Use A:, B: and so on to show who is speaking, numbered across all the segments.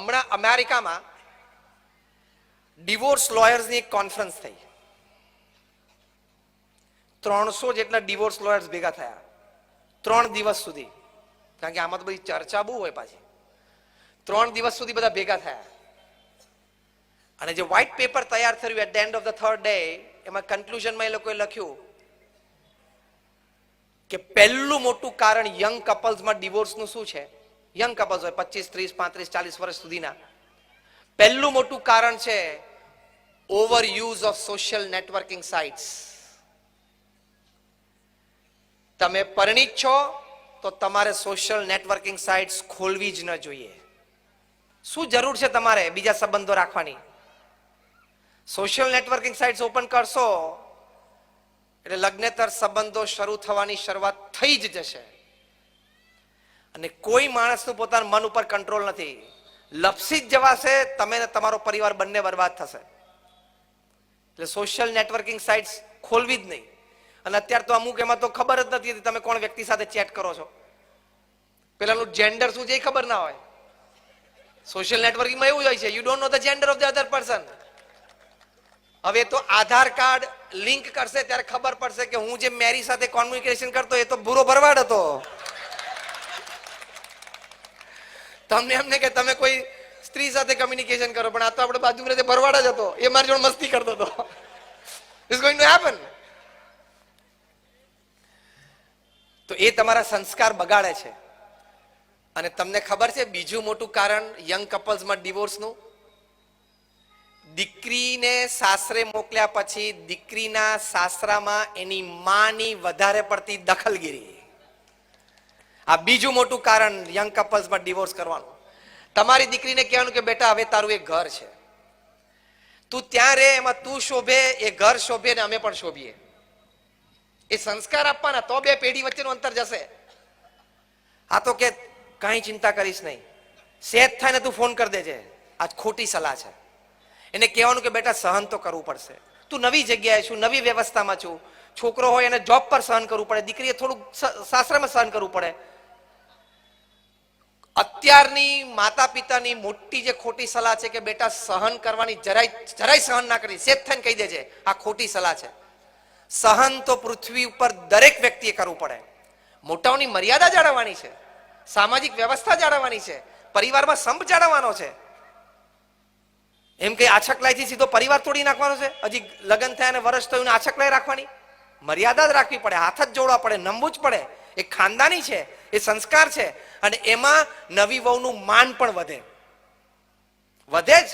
A: હમણાં અમેરિકામાં ડિવોર્સ લોયર્સની એક કોન્ફરન્સ થઈ. ત્રણસો જેટલા ડિવોર્સ લોયર્સ ભેગા થયા. ત્રણ દિવસ સુધી. કારણ કે આમાં તો બધી ચર્ચા બહુ હોય પાછી. ત્રણ દિવસ સુધી બધા ભેગા થયા. અને જે વ્હાઇટ પેપર તૈયાર થયું at the end of the third day એમાં કન્ક્લુઝનમાં એ લોકોએ લખ્યું કે પહેલું મોટું કારણ યંગ કપલ્સમાં ડિવોર્સનું શું છે? યંગ કપલ્સ હોય પચીસ, ત્રીસ, પાંત્રીસ, ચાલીસ વર્ષ સુધીના. પહેલું મોટું કારણ છે over use of social networking sites તમે પરિણિત છો તો તમારે સોશિયલ નેટવર્કિંગ સાઇટ્સ ખોલવી જ ન જોઈએ. શું જરૂર છે તમારે બીજા સંબંધો રાખવાની? સોશિયલ નેટવર્કિંગ સાઇટ્સ ઓપન કરશો એટલે લગ્નેતર સંબંધો શરૂ થવાની શરૂઆત થઈ જ જશે. અને કોઈ માણસનું પોતાના મન ઉપર કંટ્રોલ નથી. લપસી જ જવાશે, તમે ને તમારો પરિવાર બંને બરબાદ થશે. એટલે સોશિયલ નેટવર્કિંગ સાઇટ્સ ખોલવી જ નહીં. અને અત્યારે તો અમુક એમાં તો ખબર જ નથી તમે કોણ વ્યક્તિ સાથે ચેટ કરો છો. પેલાનું જેન્ડર શું છે એ ખબર ના હોય. સોશિયલ નેટવર્કિંગમાં એવું હોય છે you don't know the gender of the other person હવે તો આધાર કાર્ડ લિંક કરશે, ત્યારે ખબર પડશે કે હું જે મેરી સાથે કોમ્યુનિકેશન કરતો એ તો ભૂરો ભરવાડ હતો. તમને એમને કે તમે કોઈ સ્ત્રી સાથે કમ્યુનિકેશન કરો, પણ આ તો આપણે બાજુમાં રહેતે ભરવાડા જ હતો. એ મારી જોડે મસ્તી કરતો હતો. ઇઝ ગોઈંગ ટુ હેપન તો એ તમારા સંસ્કાર બગાડે છે. અને તમને ખબર છે બીજું મોટું કારણ યંગ કપલ્સમાં ડિવોર્સનું દીકરીને સાસરે મોકલ્યા પછી દીકરીના સાસરામાં એની માની વધારે પડતી દખલગીરી. આ બીજું મોટું કારણ યંગ કપલ્સમાં ડિવોર્સ કરવાનું. તમારી દીકરીને કહેવાનું કે, બેટા, હવે તારું એક ઘર છે. તું ત્યાં રહે એમાં તું શોભે, એ ઘર શોભે ને અમે પણ શોભીએ. એ સંસ્કાર આપવાના તો બે પેઢી વચ્ચેનું અંતર જશે. આ તો કે, કાંઈ ચિંતા કરીશ નહીં. સેજ થાય ને તું ફોન કરી દેજે. આજ ખોટી સલાહ છે. એને કહેવાનું કે, બેટા, સહન તો કરવું પડશે. તું નવી જગ્યાએ છું, નવી વ્યવસ્થામાં છું. છોકરો હોય એને જોબ પર સહન કરવું પડે. દીકરીએ થોડુંક સાસરામાં સહન કરવું પડે. અત્યારની માતા પિતાની મોટી જે ખોટી સલાહ છે કે બેટા સહન કરવાની જરાય જરાય સહન ના કરી સેજ થઈને કહી દેજે, આ ખોટી સલાહ છે. સહન તો પૃથ્વી ઉપર દરેક વ્યક્તિએ કરવું પડે. મોટાઓની મર્યાદા જાળવવાની છે, સામાજિક વ્યવસ્થા જાળવવાની છે, પરિવારમાં સંપ જાળવવાનો છે. એમ કે આછકલાઈથી સીધો પરિવાર તોડી નાખવાનો છે? હજી લગ્ન થયા અને વર્ષ થયું આછકલાઈ રાખવાની? મર્યાદા જ રાખવી પડે, હાથ જ જોડવા પડે, નમવું જ પડે. એ ખાનદાની છે, એ સંસ્કાર છે. અને એમાં નવી વહુનું માન પણ વધે. વધે જ.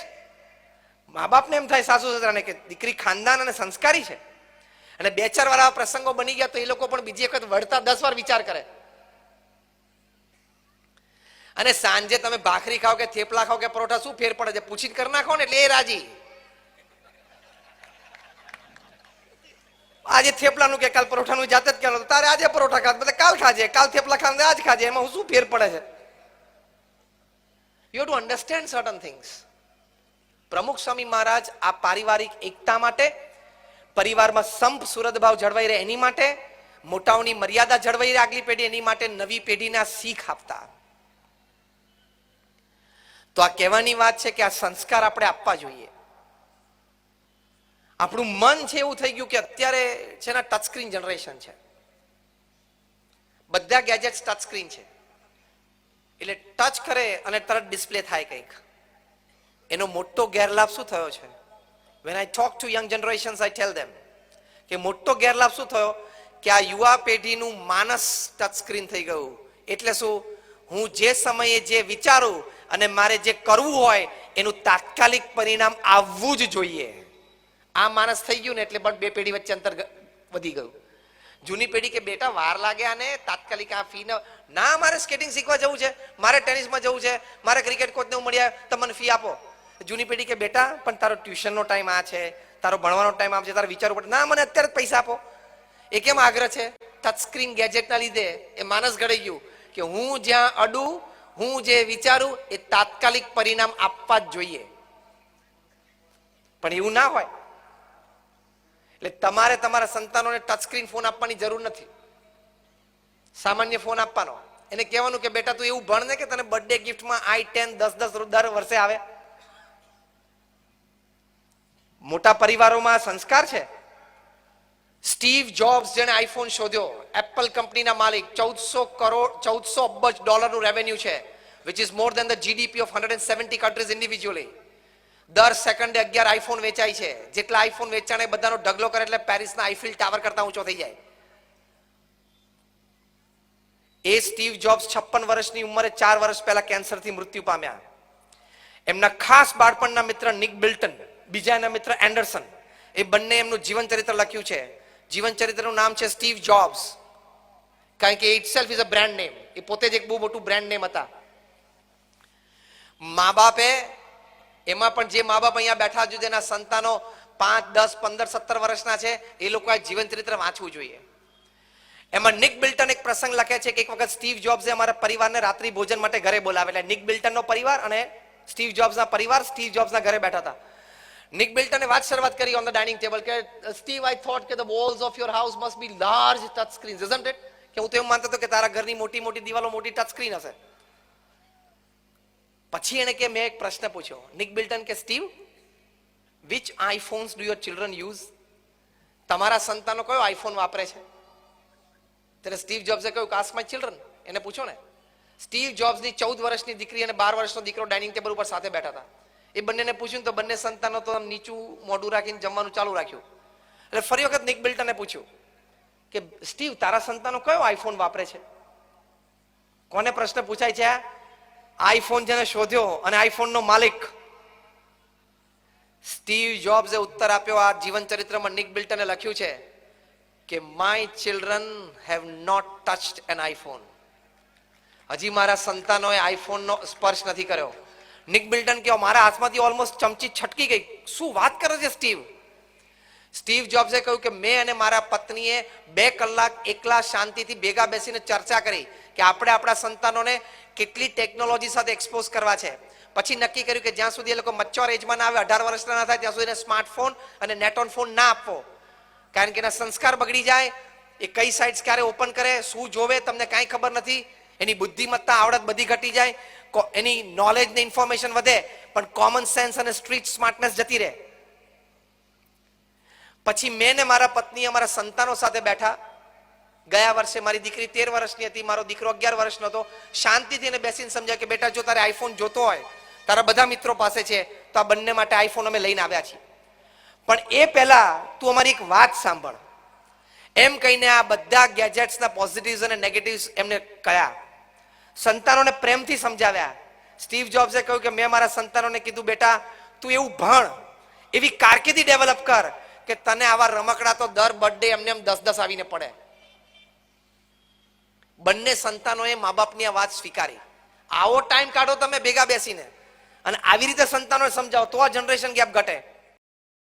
A: મા બાપને એમ થાય સાસુ સસરાને કે દીકરી ખાનદાન અને સંસ્કારી છે. અને બે ચાર વાર આવા પ્રસંગો બની ગયા તો એ લોકો પણ બીજી વખત વળતા દસ વાર વિચાર કરે. અને સાંજે તમે ભાખરી ખાઓ કે થેપલા ખાઓ કે પરોઠા, શું ફેર પડે છે? પૂછીને કરી નાખો ને એટલે એ રાજી. આજે થેપલાનું કે કાલ પરોઠાનું જાતે જ કહેવાનું. તારે આજે પરોઠા ખા બધા કાલ ખાજે. કાલ થેપલા ખાને આજ ખાજે. એમાં શું ફેર પડે છે? You to understand certain things Pramukh Swami Maharaj આ પારિવારિક એકતા માટે, પરિવારમાં સંપ સુરદભાવ જળવાઈ રહે એની માટે, મોટાઓની મર્યાદા જળવાઈ રહે આગલી પેઢી એની માટે નવી પેઢીના શીખ આપતા. તો આ કહેવાની વાત છે કે આ સંસ્કાર આપણે આપવા જોઈએ. આપણું મન છે એવું થઈ ગયું કે અત્યારે છે ને ટચ સ્ક્રીન જનરેશન છે. બધા ગેજેટ્સ ટચ સ્ક્રીન છે. એટલે ટચ કરે અને તરત ડિસ્પ્લે થાય કંઈક. એનો મોટો ગેરલાભ શું થયો છે? When I talk to young generations I tell them કે મોટો ગેરલાભ શું થયો? કે આ યુવા પેઢીનું માનસ ટચ સ્ક્રીન થઈ ગયું. એટલે શું? હું જે સમયે જે વિચારું અને મારે જે કરવું હોય, એનું તાત્કાલિક પરિણામ આવવું જ જોઈએ. આ માણસ થઈ ગયું ને એટલે પણ બે પેઢી વચ્ચે અંતર વધી ગયું. જૂની પેઢી કે, બેટા, વાર લાગ્યા ને તાત્કાલિક આ ફી ના મારે સ્કેટિંગ શીખવા જવું છે. મારે ટેનિસમાં જવું છે. મારે ક્રિકેટ કોચને મળ્યા, તો મને ફી આપો. જૂની પેઢી કે, બેટા, પણ તારો ટ્યુશનનો ટાઈમ આ છે. તારો ભણવાનો ટાઈમ આ છે. તારે વિચારવું પડે ના, મને અત્યારે પૈસા આપો. એ કેમ આગ્રહ છે? ટચ સ્ક્રીન ગેજેટના લીધે એ માનસ ઘડાઈ ગયું કે, હું જ્યાં અડું, હું જે વિચારું, એ તાત્કાલિક પરિણામ આપવા જ જોઈએ. પણ એવું ના હોય. એટલે તમારે તમારા સંતાનોને ટચ સ્ક્રીન ફોન આપવાની જરૂર નથી. સામાન્ય ફોન આપવાનો. એને કહેવાનું કે, બેટા, તું એવું ભણ ને કે તને બર્થડે ગિફ્ટમાં આઈ ટેન દસ દસ દર વર્ષે આવે. મોટા પરિવારોમાં સંસ્કાર છે. સ્ટીવ જોબ્સ જેણે આઈફોન શોધ્યો. એપલ કંપનીના માલિક. ચૌદસો કરોડ ચૌદસો અબજ ડોલરનું રેવન્યુ છે which is more than the GDP of hundred and seventy countries individually દર સેકન્ડે અગિયાર આઈફોન વેચાય છે. જેટલા આઈફોન વેચાણ બધાનો ઢગલો કરે એટલે પેરિસના આઈફિલ ટાવર કરતા ઊંચો થઈ જાય. એ સ્ટીવ જોબ્સ છપ્પન વર્ષની ઉંમરે ચાર વર્ષ પહેલા કેન્સરથી મૃત્યુ પામ્યા. એમના ખાસ બાળપણના મિત્ર નિક બિલ્ટન બીજા એના મિત્ર એન્ડરસન. એ બંને એમનું જીવન ચરિત્ર લખ્યું છે. જીવન ચરિત્રનું નામ છે સ્ટીવ જોબ્સ કારણ કે itself is a brand name એ પોતે જ એક બહુ મોટું બ્રાન્ડ નેમ હતા. મા બાપે એમાં પણ જે મા બાપ અહીંયા બેઠા છે, જેના સંતાનો પાંચ, દસ, પંદર, સત્તર વર્ષના છે, એ લોકો આ જીવન ચરિત્ર વાંચવું જોઈએ. એમાં નિક બિલ્ટન એક પ્રસંગ લખે છે કે એક વખત સ્ટીવ જોબ્સે અમારા પરિવારને રાત્રિ ભોજન માટે ઘરે બોલાવેલા નિક બિલ્ટનનો પરિવાર અને સ્ટીવ જોબ્સના પરિવાર સ્ટીવ જોબ્સના ઘરે બેઠા હતા. નિક બિલ્ટને વાત શરૂઆત કરી ઓન ધ ડાઇનિંગ ટેબલ કે, સ્ટીવ આઈ થોટ કે the walls of your house must be large touch screen isn't it કે હું તો એમ માનતો હતો કે તારા ઘરની મોટી મોટી દિવાલો મોટી ટચ સ્ક્રીન હશે. પછી એને કે મેં એક પ્રશ્ન પૂછ્યો. નિક બિલ્ટન કે Steve which iPhones do your children use તમારા સંતાનો કયો આઈફોન વાપરે છે? ત્યારે સ્ટીવ જોબ્સે કહ્યું કાસ્ટ માય ચિલ્ડ્રન એને પૂછો ને. સ્ટીવ જોબ્સની ચૌદ વર્ષની દીકરી અને બાર વર્ષનો દીકરો ડાઇનિંગ ટેબલ ઉપર સાથે બેઠા હતા. એ બંનેને પૂછ્યું તો બંને સંતાનો તો નીચું, મોઢું રાખીને જમવાનું ચાલુ રાખ્યું. એટલે ફરી વખત નિક બિલ્ટને પૂછ્યું કે સ્ટીવ તારા સંતાનો કયો આઈફોન વાપરે છે? કોને પ્રશ્ન પૂછાય છે આ? આઈફોન જેને શોધ્યો અને આઈફોનનો માલિક. સ્ટીવ જોબ્સે ઉત્તર આપ્યો આ જીવન ચરિત્રમાં નિક બિલ્ટને લખ્યું છે કે my children have not touched an iPhone હજી મારા સંતાનોએ આઈફોનનો સ્પર્શ નથી કર્યો. નિક બિલ્ટન કહો મારા હાથમાંથી ઓલમોસ્ટ ચમચી છટકી ગઈ. શું વાત કરે છે સ્ટીવ સ્ટીવ જોબ્સે કહ્યું કે, મેં અને મારા પત્નીએ બે કલાક એકલા શાંતિથી ભેગા બેસીને ચર્ચા કરી કે આપણે આપણા સંતાનોને કેટલી ટેકનોલોજી સાથે એક્સપોઝ કરવા છે. પછી નક્કી કર્યું કે જ્યાં સુધી એ લોકો મચ્યોર એજમાં ના આવે, અઢાર વર્ષના ના થાય, ત્યાં સુધી સ્માર્ટફોન અને નેટ ઓન ફોન ના આપવો. કારણ કે એના સંસ્કાર બગડી જાય, એ કઈ સાઇટ્સ ક્યારે ઓપન કરે, શું જોવે, તમને કાંઈ ખબર નથી. એની બુદ્ધિમત્તા, આવડત બધી ઘટી જાય. એની નોલેજ ને ઇન્ફોર્મેશન વધે, પણ કોમન સેન્સ અને સ્ટ્રીટ સ્માર્ટનેસ જતી રહે. પછી મેં ને મારા પત્ની અમારા સંતાનો સાથે બેઠા. ગયા વર્ષે મારી દીકરી તેર વર્ષની હતી, મારો દીકરો અગિયાર વર્ષનો હતો. શાંતિથી એને બેસીને સમજાય કે બેટા, જો તારે આઈફોન જોતો હોય, તારા બધા મિત્રો પાસે છે, તો આ બંને માટે આઈફોન અમે લઈને આવ્યા છીએ. પણ એ પહેલા તું અમારી એક વાત સાંભળ. એમ કહીને આ બધા ગેજેટ્સના પોઝિટિવ્સ અને નેગેટિવ્સ એમને કયા. સંતાનોને પ્રેમથી સમજાવ્યા. સ્ટીવ જોબ્સે કહ્યું કે મેં મારા સંતાનોને કીધું, બેટા, તું એવું ભણ. એવી કારકિર્દી ડેવલપ કર કે તને આવા રમકડા તો દર બર્થડે એમને એમ દસ દસ આવીને પડે. બંને સંતાનોએ મા બાપની આ વાત સ્વીકારી. આવો ટાઈમ કાઢો તમે ભેગા બેસીને. અને આવી રીતે સંતાનોને સમજાવો તો આ જનરેશન ગેપ ઘટે.